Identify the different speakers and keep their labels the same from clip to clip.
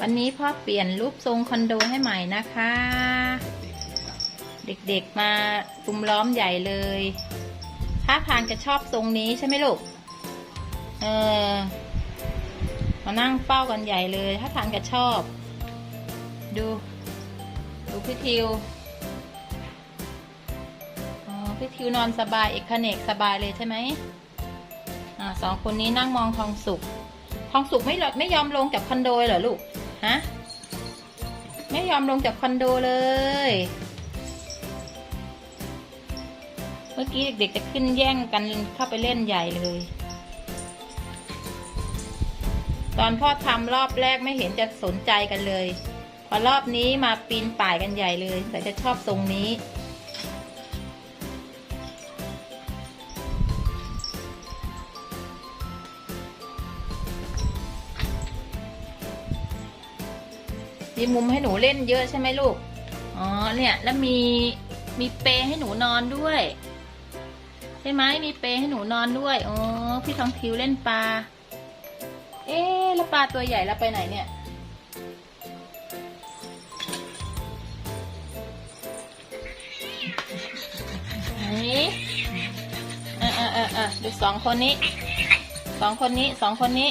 Speaker 1: วันนี้พ่อเปลี่ยนรูปทรงคอนโดให้ใหม่นะคะ เด็กๆมาตุมล้อมใหญ่เลย ถ้าทางจะชอบทรงนี้ใช่ไหมลูก เออ มานั่งเฝ้ากันใหญ่เลย ถ้าทางจะชอบ ดู ดูพี่ทิวอ๋อพี่ทิวนอนสบาย เอกเนกสบายเลยใช่ไหมอ่าสองคนนี้นั่งมองทองสุก ทองสุกไม่ลไม่ยอมลงจากคอนโดเลยเหรอลูก ฮะ ไม่ยอมลงจากคอนโดเลย เมื่อกี้เด็กๆจะขึ้นแย่งกันเข้าไปเล่นใหญ่เลย ตอนพ่อทำรอบแรกไม่เห็นจะสนใจกันเลย พอรอบนี้มาปีนป่ายกันใหญ่เลย แต่จะชอบทรงนี้ มีมุมให้หนูเล่นเยอะใช่ไหมลูก อ๋อ เนี่ย แล้วมี มีเปให้หนูนอนด้วย ใช่ไหมมีเปให้หนูนอนด้วย อ๋อ พี่ทองทิวเล่นปลา เอ๊แล้วปลาตัวใหญ่แล้วไปไหนเนี่ย ไหนออเออเออเออดูสองคนนี้ สองคนนี้ สองคนนี้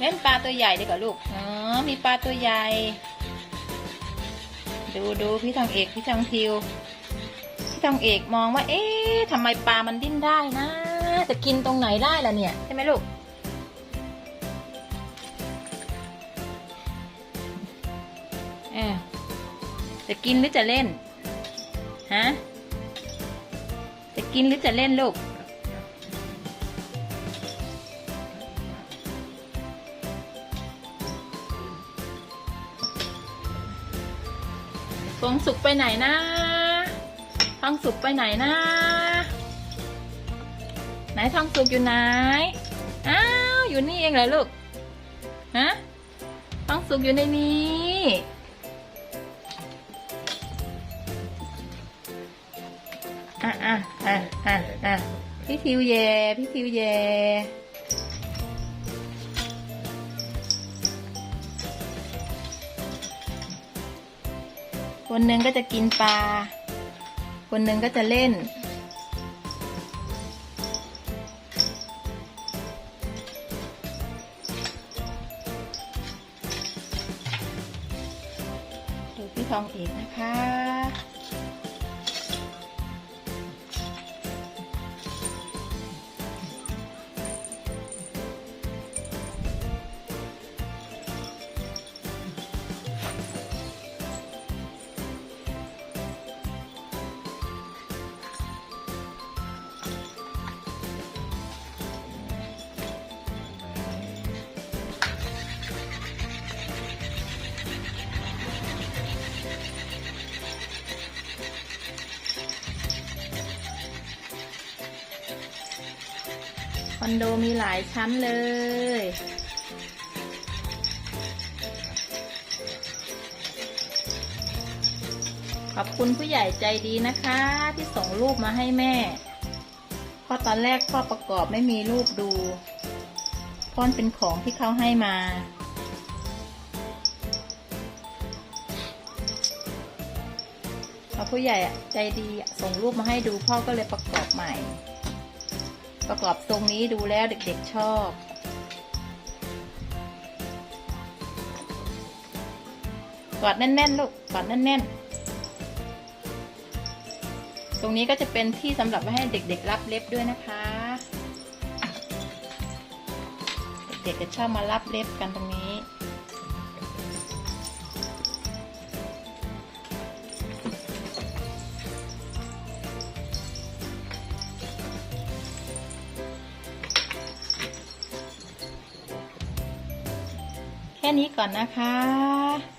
Speaker 1: เล่นปลาตัวใหญ่ดีกว่าลูก อ๋อ มีปลาตัวใหญ่ ดูดูพี่ทองเอกพี่ทองทิว พี่ทองเอกมองว่า เอ๊ะทำไมปลามันดิ้นได้นะ จะกินตรงไหนได้ล่ะเนี่ย ใช่ไหมลูก เออจะกินหรือจะเล่น ฮะ จะกินหรือจะเล่นลูก ฟงสุกไปไหนนะทองสุกไปไหนนะ ไหนทองสุกอยู่ไหน อ้าว อยู่นี่เองเหรอลูก ฮะทองสุกอยู่ในนี้อะอะอะอะอะพี่ทิวเยพี่ทิวเย คนหนึ่งก็จะกินปลา คนหนึ่งก็จะเล่น ดูพี่ทองเอกนะคะ อนโดมีหลายชั้นเลย ขอบคุณผู้ใหญ่ใจดีนะคะ ที่ส่งรูปมาให้แม่ เพราะตอนแรกพ่อประกอบไม่มีรูปดูพราะมันเป็นของที่เขาให้มาพอผู้ใหญ่ใจดีส่งรูปมาให้ดูพ่อก็เลยประกอบใหม่ ประกอบทรงนี้ดูแล้วเด็กๆชอบ กอดแน่นๆลูกกอดแน่นๆ ตรงนี้ก็จะเป็นที่สำหรับไว้ให้เด็กๆรับเล็บด้วยนะคะ เด็กๆจะชอบมารับเล็บกันตรงนี้ นี้ก่อนนะคะ